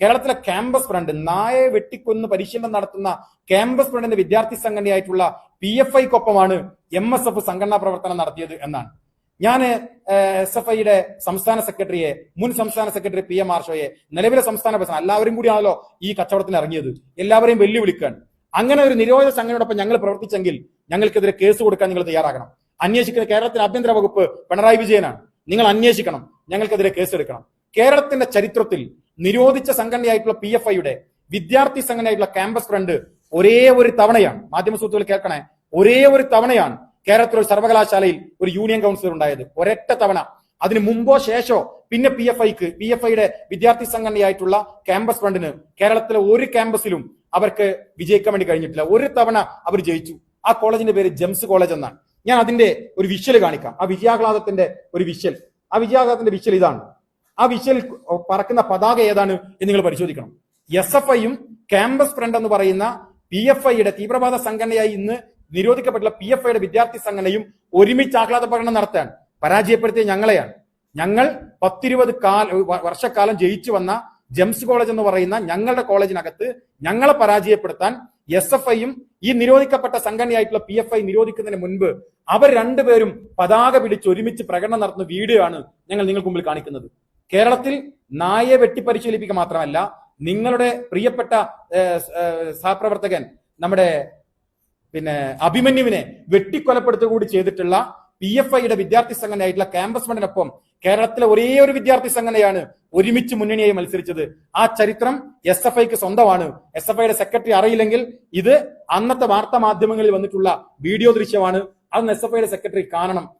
കേരളത്തിലെ campus front നായെ വെട്ടിക്കൊന്ന് പരിശീലനം നടത്തുന്ന ക്യാമ്പസ് ഫ്രണ്ടിന്റെ വിദ്യാർത്ഥി സംഘടനയായിട്ടുള്ള പി എഫ് ഐക്കൊപ്പമാണ് എം എസ് എഫ് സംഘടനാ പ്രവർത്തനം നടത്തിയത് എന്നാണ്. ഞാൻ എസ് എഫ് ഐയുടെ സംസ്ഥാന സെക്രട്ടറിയെ മുൻ സംസ്ഥാന സെക്രട്ടറി പി എം ആർഷോയെ നിലവിലെ സംസ്ഥാന പ്രസിഡന്റ് എല്ലാവരും കൂടിയാണല്ലോ ഈ കച്ചവടത്തിന് ഇറങ്ങിയത്. എല്ലാവരെയും വെല്ലുവിളിക്കാൻ. അങ്ങനെ ഒരു നിരോധന സംഘടനയോടൊപ്പം ഞങ്ങൾ പ്രവർത്തിച്ചെങ്കിൽ ഞങ്ങൾക്കെതിരെ കേസ് കൊടുക്കാൻ നിങ്ങൾ തയ്യാറാകണം. അന്വേഷിക്കുന്ന കേരളത്തിന്റെ ആഭ്യന്തര വകുപ്പ് പിണറായി വിജയനാണ്. നിങ്ങൾ അന്വേഷിക്കണം. ഞങ്ങൾക്കെതിരെ കേസെടുക്കണം കേരളത്തിന്റെ ചരിത്രത്തിൽ നിരോധിച്ച സംഘടനയായിട്ടുള്ള പി എഫ് ഐയുടെ വിദ്യാർത്ഥി സംഘടനയായിട്ടുള്ള ക്യാമ്പസ് ഫ്രണ്ട് ഒരേ ഒരു തവണയാണ് മാധ്യമ സുഹൃത്തുക്കൾ കേൾക്കണേ ഒരേ ഒരു തവണയാണ് കേരളത്തിലെ സർവകലാശാലയിൽ ഒരു യൂണിയൻ കൗൺസിലർ ഉണ്ടായത്. ഒരൊറ്റ തവണ. അതിന് മുമ്പോ ശേഷോ പിന്നെ പി എഫ് ഐക്ക് പി എഫ് ഐയുടെ വിദ്യാർത്ഥി സംഘടനയായിട്ടുള്ള ക്യാമ്പസ് ഫ്രണ്ടിന് കേരളത്തിലെ ഒരു ക്യാമ്പസിലും അവർക്ക് വിജയിക്കാൻ വേണ്ടി കഴിഞ്ഞിട്ടില്ല. ഒരു തവണ അവർ ജയിച്ചു. ആ കോളേജിന്റെ പേര് ജെംസ് കോളേജ് എന്നാണ്. ഞാൻ അതിന്റെ ഒരു വിഷ്വൽ കാണിക്കാം. ആ വിജയാഹ്ലാദത്തിന്റെ ഒരു വിഷ്വൽ. ആ വിജയാഹ്ലാദത്തിന്റെ വിഷ്വൽ ഇതാണ്. ആ വിഷയിൽ പറക്കുന്ന പതാക ഏതാണ് എന്ന് നിങ്ങൾ പരിശോധിക്കണം. എസ് എഫ് ഐയും ക്യാമ്പസ് ഫ്രണ്ട് എന്ന് പറയുന്ന പി എഫ് ഐയുടെ തീവ്രവാദ സംഘടനയായി ഇന്ന് നിരോധിക്കപ്പെട്ടുള്ള പി എഫ് ഐയുടെ വിദ്യാർത്ഥി സംഘടനയും ഒരുമിച്ച് ആഹ്ലാദ പ്രകടനം നടത്താൻ പരാജയപ്പെടുത്തിയ ഞങ്ങളെയാണ്. ഞങ്ങൾ പത്തിരുപത് കാല വർഷക്കാലം ജയിച്ചു വന്ന ജെംസ് കോളേജ് എന്ന് പറയുന്ന ഞങ്ങളുടെ കോളേജിനകത്ത് ഞങ്ങളെ പരാജയപ്പെടുത്താൻ എസ് എഫ് ഐയും ഈ നിരോധിക്കപ്പെട്ട സംഘടനയായിട്ടുള്ള പി എഫ് ഐ നിരോധിക്കുന്നതിന് മുൻപ് അവർ രണ്ടുപേരും പതാക പിടിച്ച് ഒരുമിച്ച് പ്രകടനം നടത്തുന്ന വീഡിയോ ആണ് ഞങ്ങൾ നിങ്ങൾക്ക് മുമ്പിൽ കാണിക്കുന്നത്. കേരളത്തിൽ നായെ വെട്ടിപ്പരിശീലിപ്പിക്കുക മാത്രമല്ല നിങ്ങളുടെ പ്രിയപ്പെട്ട സഹപ്രവർത്തകൻ നമ്മുടെ പിന്നെ അഭിമന്യുവിനെ വെട്ടിക്കൊലപ്പെടുത്തുക കൂടി ചെയ്തിട്ടുള്ള പി എഫ് ഐയുടെ വിദ്യാർത്ഥി സംഘടനയായിട്ടുള്ള ക്യാമ്പസ് ഫണ്ടിനൊപ്പം കേരളത്തിലെ ഒരേ ഒരു വിദ്യാർത്ഥി സംഘടനയാണ് ഒരുമിച്ച് മുന്നണിയായി മത്സരിച്ചത്. ആ ചരിത്രം എസ് എഫ് ഐക്ക് സ്വന്തമാണ്. എസ് എഫ് ഐയുടെ സെക്രട്ടറി അറിയില്ലെങ്കിൽ ഇത് അന്നത്തെ വാർത്താ മാധ്യമങ്ങളിൽ വന്നിട്ടുള്ള വീഡിയോ ദൃശ്യമാണ്. അന്ന് എസ് എഫ് ഐയുടെ സെക്രട്ടറി കാണണം.